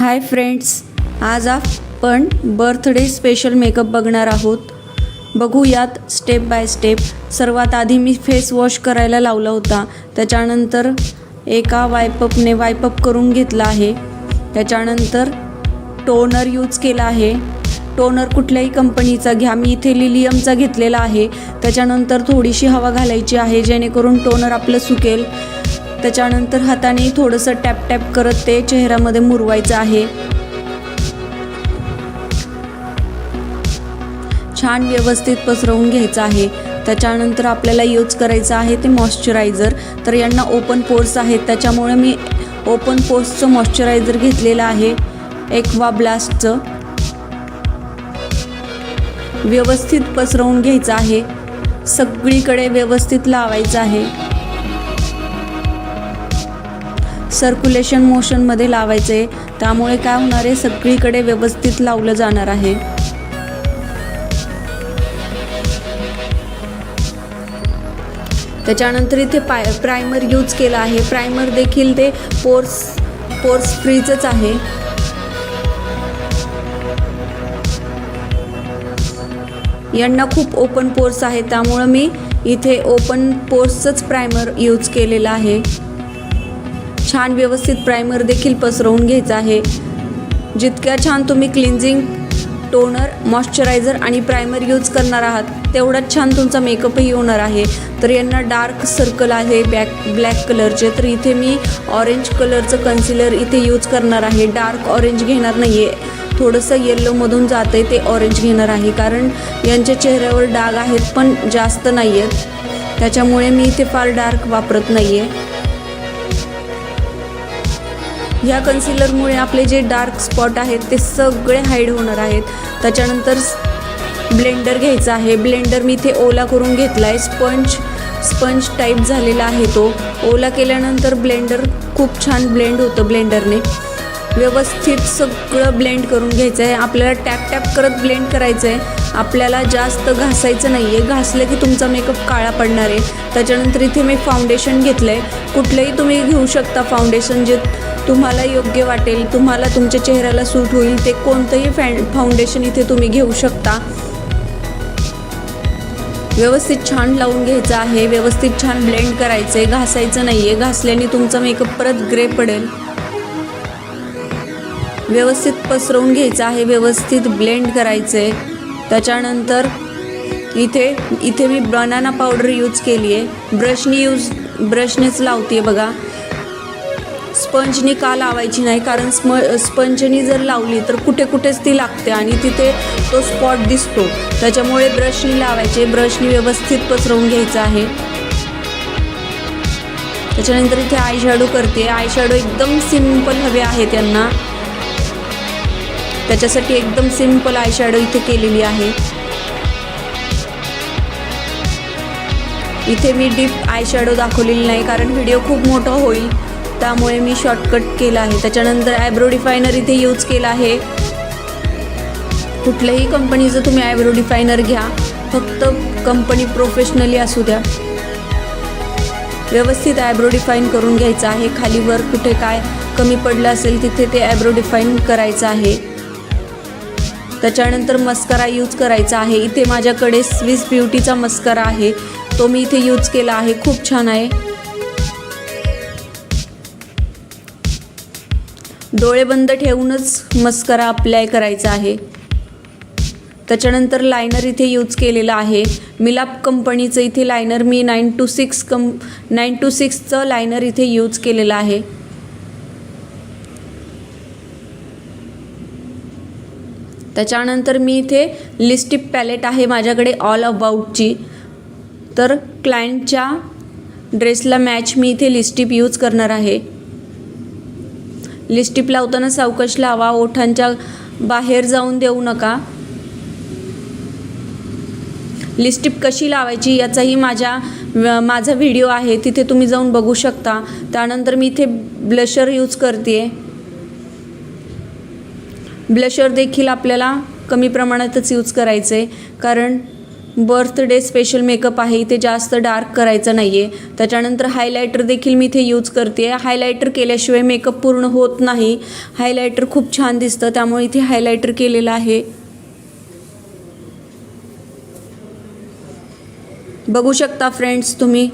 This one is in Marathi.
हाय फ्रेंड्स आज आपण बर्थडे स्पेशल मेकअप बघणार आहोत. बघूयात स्टेप बाय स्टेप. सर्वात आधी मी फेस वॉश करायला लावला होता. त्याच्यानंतर एका वायपअपने वायपअप करून घेतला आहे. त्याच्यानंतर टोनर यूज केला आहे. टोनर कुठल्याही कंपनीचा घ्या. मी इथे लिलियमचा घेतलेला आहे. त्याच्यानंतर थोडीशी हवा घालायची आहे जेणेकरून टोनर आपलं सुकेल. त्याच्यानंतर हाताने थोडंसं टॅप टॅप करत ते चेहऱ्यामध्ये मुरवायचं आहे. छान व्यवस्थित पसरवून घ्यायचं आहे. त्याच्यानंतर आपल्याला यूज करायचं आहे ते मॉइश्चरायझर. तर यांना ओपन पोर्स आहेत. त्याच्यामुळे मी ओपन पोर्सचं मॉइश्चरायझर घेतलेलं आहे. एक्वा ब्लास्टचं. व्यवस्थित पसरवून घ्यायचं आहे. सगळीकडे व्यवस्थित लावायचं आहे. सर्क्युलेशन मोशनमध्ये लावायचं. आहे त्यामुळे काय होणार आहे? सगळीकडे व्यवस्थित लावलं जाणार आहे. त्याच्यानंतर इथे पाय प्रायमर यूज केला आहे. प्रायमर देखील ते पोर्स पोर्स फ्रीचंच आहे. यांना खूप ओपन पोर्स आहे त्यामुळं मी इथे ओपन पोर्सचंच प्रायमर यूज केलेलं आहे. छान व्यवस्थित प्रायमर देखील पसरवून घ्यायचं आहे. जितक्या छान तुम्ही क्लिन्झिंग टोनर मॉइश्चरायझर आणि प्रायमर यूज करणार आहात तेवढाच छान तुमचा मेकअपही होणार आहे. तर यांना डार्क सर्कल आहे बॅक ब्लॅक कलरचे तर इथे मी ऑरेंज कलरचं कन्सिलर इथे यूज करणार आहे. डार्क ऑरेंज घेणार नाही आहे थोडंसं येल्लोमधून जातं आहे ते ऑरेंज घेणार आहे. कारण यांच्या चेहऱ्यावर डाग आहेत पण जास्त नाही आहेत त्याच्यामुळे मी इथे फार डार्क वापरत नाही आहे ह्या कन्सिलरमुळे आपले जे डार्क स्पॉट आहेत ते सगळे हाईड होणार आहेत. त्याच्यानंतर ब्लेंडर घ्यायचा आहे. ब्लेंडर मी इथे ओला करून घेतला आहे स्पंज स्पंज टाईप झालेला आहे तो. ओला केल्यानंतर ब्लेंडर खूप छान ब्लेंड होतं ब्लेंडरने व्यवस्थित सगळं ब्लेंड करून घ्यायचं आहे आपल्याला टॅप टॅप करत ब्लेंड करायचं आहे आपल्याला जास्त घासायचं नाही आहे घासलं की तुमचा मेकअप काळा पडणार आहे. त्याच्यानंतर इथे मी फाउंडेशन घेतलं आहे कुठलंही तुम्ही घेऊ शकता फाउंडेशन जे तुम्हाला योग्य वाटेल तुम्हाला तुमच्या चेहऱ्याला सूट होईल ते कोणतंही फॅन फाउंडेशन इथे तुम्ही घेऊ शकता. व्यवस्थित छान लावून घ्यायचं आहे व्यवस्थित छान ब्लेंड करायचं आहे घासायचं नाही आहे घासल्याने तुमचा मेकअप परत ग्रे पडेल. व्यवस्थित पसरवून घ्यायचं आहे व्यवस्थित ब्लेंड करायचं आहे त्याच्यानंतर इथे इथे मी बनाना पावडर यूज केली आहे ब्रशनी यूज ब्रशनेच लावते आहे बघा. स्पंजनी का लावायची नाही? कारण स्म स्पंजनी जर लावली तर कुठे कुठेच ती लागते आणि तिथे तो स्पॉट दिसतो. त्याच्यामुळे ब्रशनी लावायचे ब्रशनी व्यवस्थित पसरवून घ्यायचं आहे. त्याच्यानंतर इथे आय शॅडो करते. आय शॅडो एकदम सिंपल हवे आहे त्यांना त्याच्यासाठी एकदम सिंपल आय शॅडो इथे केलेली आहे. इथे मी डीप आय शॅडो दाखवलेली नाही कारण व्हिडिओ खूप मोठा होईल. त्यामुळे मी शॉर्टकट केला आहे. त्याच्यानंतर आयब्रो डिफायनर इथे यूज केला आहे. कुठल्याही कंपनीचं तुम्ही आयब्रो डिफायनर घ्या. फक्त कंपनी प्रोफेशनली असू द्या. व्यवस्थित आयब्रो डिफाईन करून घ्यायचं आहे. खालीवर कुठे काय कमी पडलं असेल तिथे ते आयब्रो डिफाईन करायचं आहे. त्याच्यानंतर मस्करा यूज करायचा आहे. इथे माझ्याकडे स्विस ब्युटीचा मस्करा आहे. तो मी इथे यूज केला आहे. खूप छान आहे. डोळे बंद ठेवूनच मस्करा अप्लाय करायचा आहे. त्याच्यानंतर लायनर इथे यूज केलेलं आहे. मिलाप कंपनीचं इथे लायनर मी nine two six cum nine two सिक्सचं liner इथे यूज केलेलं आहे. त्याच्यानंतर मी इथे लिस्टिप पॅलेट आहे माझ्याकडे ऑल अबाउटची तर क्लायंटच्या ड्रेसला मॅच मी इथे लिस्टिप यूज करणार आहे. लिस्टिप लावताना सावकाश लावा ओठांच्या बाहेर जाऊन देऊ नका. लिस्टिप कशी लावायची याचाही माझ्या माझा व्हिडिओ आहे तिथे तुम्ही जाऊन बघू शकता. त्यानंतर मी इथे ब्लशर यूज करते. ब्लशर देखील आपल्याला कमी प्रमाणातच यूज करायचं आहे कारण बर्थडे स्पेशल मेकअप आहे इथे जास्त डार्क करायचं नाही आहे त्याच्यानंतर हायलायटर देखील मी इथे यूज करते. आहे हायलायटर केल्याशिवाय मेकअप पूर्ण होत नाही. हायलायटर खूप छान दिसतं त्यामुळे इथे हायलायटर केलेलं आहे. बघू शकता फ्रेंड्स तुम्ही.